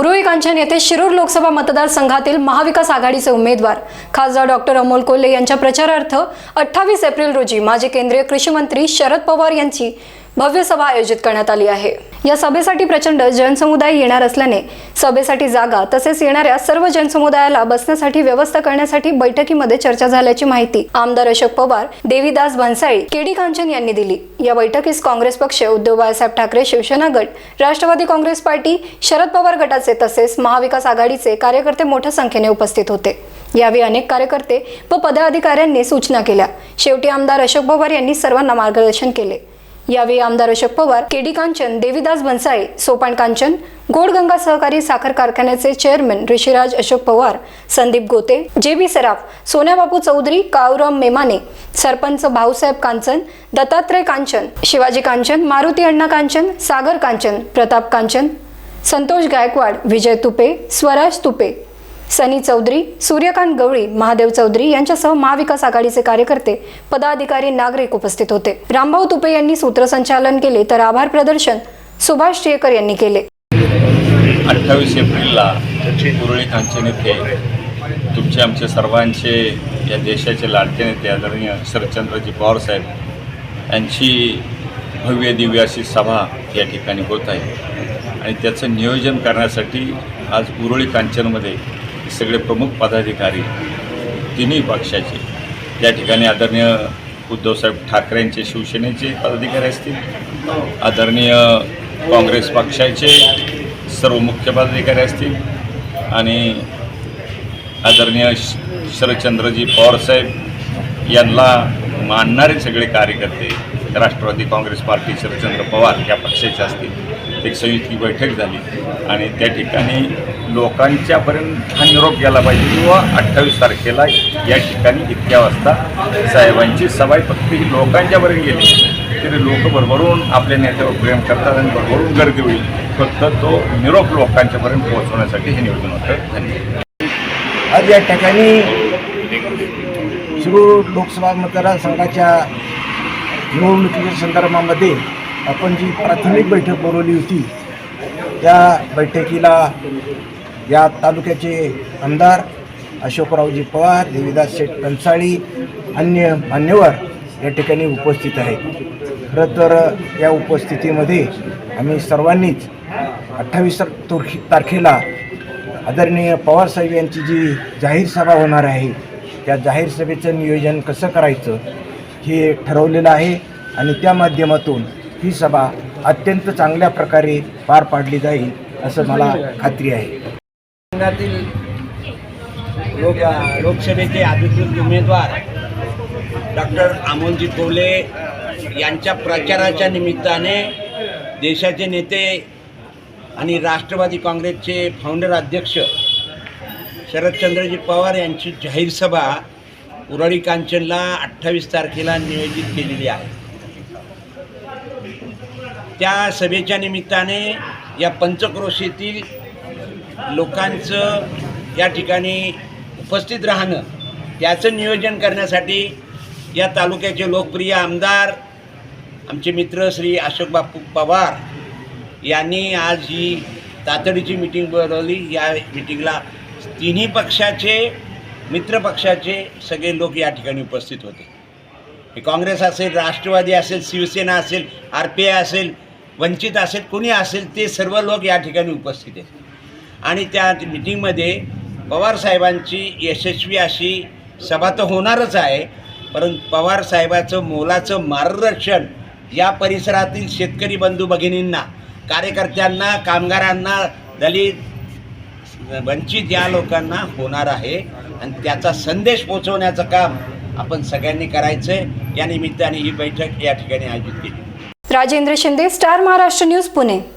उरुळी कांचन येथे शिरूर लोकसभा मतदारसंघातील महाविकास आघाडीचे उमेदवार खासदार डॉक्टर अमोल कोल्हे यांच्या प्रचारार्थ अठ्ठावीस एप्रिल रोजी माजी केंद्रीय कृषी मंत्री शरद पवार यांची भव्य सभा आयोजित करण्यात आली आहे. या सभेसाठी प्रचंड जनसमुदाय येणार असल्याने सभेसाठी जागा तसेच येणाऱ्या सर्व जनसमुदायाला बसण्यासाठी व्यवस्था करण्यासाठी बैठकीमध्ये चर्चा झाल्याची माहिती आमदार अशोक पवार देवीदास भन्साळी केडी कांचन यांनी दिली. या बैठकीस काँग्रेस पक्ष उद्धव बाळासाहेब ठाकरे शिवसेना गट राष्ट्रवादी काँग्रेस पार्टी शरद पवार गटाचे तसेच महाविकास आघाडीचे कार्यकर्ते मोठ्या संख्येने उपस्थित होते. यावेळी अनेक कार्यकर्ते व पदाधिकाऱ्यांनी सूचना केल्या. शेवटी आमदार अशोक पवार यांनी सर्वांना मार्गदर्शन केले. यावेळी आमदार अशोक पवार केडी कांचन देवीदास भन्साळे सोपान कांचन गोडगंगा सहकारी साखर कारखान्याचे chairman Rishiraj Ashok Pawar Sandeep Gote J B सराफ सोन्याबापू चौधरी काऊराम मेमाने सरपंच भाऊसाहेब कांचन दत्तात्रय कांचन शिवाजी कांचन मारुती अण्णा कांचन सागर कांचन प्रताप कांचन संतोष गायकवाड विजय तुपे स्वराज तुपे सनी चौधरी सूर्यकांत गवळी महादेव चौधरी यांच्यासह महाविकास आघाडीचे कार्यकर्ते पदाधिकारी नागरिक उपस्थित होते. रामभाऊ तुपे यांनी सूत्रसंचालन केले तर आभार प्रदर्शन सुभाष टियेकर यांनी केले. अठ्ठावीस एप्रिलला उरळी कांचन येथे तुमचे आमचे सर्वांचे या देशाचे लाडके नेते आदरणीय शरदचंद्रजी पवारसाहेब यांची भव्य दिव्य अशी सभा या ठिकाणी होत आहे. आणि त्याचं नियोजन करण्यासाठी आज उरळी कांचनमध्ये सगळे प्रमुख पदाधिकारी तिन्ही पक्षाचे. या ठिकाणी आदरणीय उद्धवसाहेब ठाकरेंचे शिवसेनेचे पदाधिकारी असतील आदरणीय काँग्रेस पक्षाचे सर्व मुख्य पदाधिकारी असतील आणि आदरणीय शरदचंद्रजी पवारसाहेब यांना मानणारे सगळे कार्यकर्ते राष्ट्रवादी काँग्रेस पार्टी शरदचंद्र पवार या पक्षाचे असतील. एक संयुक्त बैठक झाली आणि त्या ठिकाणी लोकांच्यापर्यंत हा निरोप गेला पाहिजे. किंवा अठ्ठावीस तारखेला या ठिकाणी इतक्या वाजता साहेबांची सभा फक्त ही लोकांच्यापर्यंत गेली. तरी लोक भरभरून आपल्या नेत्यावर प्रेम करतात आणि भरभरून गर्दी होईल. फक्त तो निरोप लोकांच्यापर्यंत पोहोचवण्यासाठी हे नियोजन होतं. धन्यवाद. आज या ठिकाणी शिरूर लोकसभा मतदारसंघाच्या निवडणुकीच्या संदर्भामध्ये आपण जी प्राथमिक बैठक बोलवली होती त्या बैठकीला या तालुक्याचे आमदार अशोकरावजी पवार देवीदास शेठ कंसाळी अन्य मान्यवर या ठिकाणी उपस्थित आहेत. खरं तर या उपस्थितीमध्ये आम्ही सर्वांनीच अठ्ठावीस तारखेला आदरणीय पवारसाहेब यांची जी जाहीर सभा होणार आहे त्या जाहीर सभेचं नियोजन कसं करायचं हे ठरवलेलं आहे आणि त्या माध्यमातून ही सभा अत्यंत चांगल्या प्रकारे पार पाडली जाईल असं मला खात्री आहे. संघातील लोक लोकसभेचे अधिकृत उमेदवार डॉक्टर अमोलजी कोवले यांच्या प्रचाराच्या निमित्ताने देशाचे नेते आणि राष्ट्रवादी काँग्रेसचे फाउंडर अध्यक्ष शरदचंद्रजी पवार यांची जाहीर सभा उराळी कांचनला अठ्ठावीस तारखेला नियोजित केलेली आहे. त्या सभेच्या निमित्ताने या पंचक्रोशीतील लोकांचं या ठिकाणी उपस्थित राहणं याचं नियोजन करण्यासाठी या तालुक्याचे लोकप्रिय आमदार आमचे मित्र श्री अशोक बापू पवार यांनी आज ही तातडीची मिटिंग बोलवली. या मिटिंगला तिन्ही पक्षाचे मित्र पक्षाचे सगळे लोक या ठिकाणी उपस्थित होते. काँग्रेस असेल राष्ट्रवादी असेल शिवसेना असेल आर पी आय असेल वंचित असेल कुणी असेल ते सर्व लोक या ठिकाणी उपस्थित आहेत. आणि त्या मिटिंगमध्ये पवारसाहेबांची यशस्वी अशी सभा तर होणारच आहे परंतु पवारसाहेबाचं मोलाचं मार्गदर्शन या परिसरातील शेतकरी बंधू भगिनींना कार्यकर्त्यांना कामगारांना दलित वंचित या लोकांना होणार आहे. आणि त्याचा संदेश पोचवण्याचं काम आपण सगळ्यांनी करायचं आहे या निमित्ताने ही बैठक या ठिकाणी आयोजित केली. Rajendra Shinde Star Maharashtra news Pune.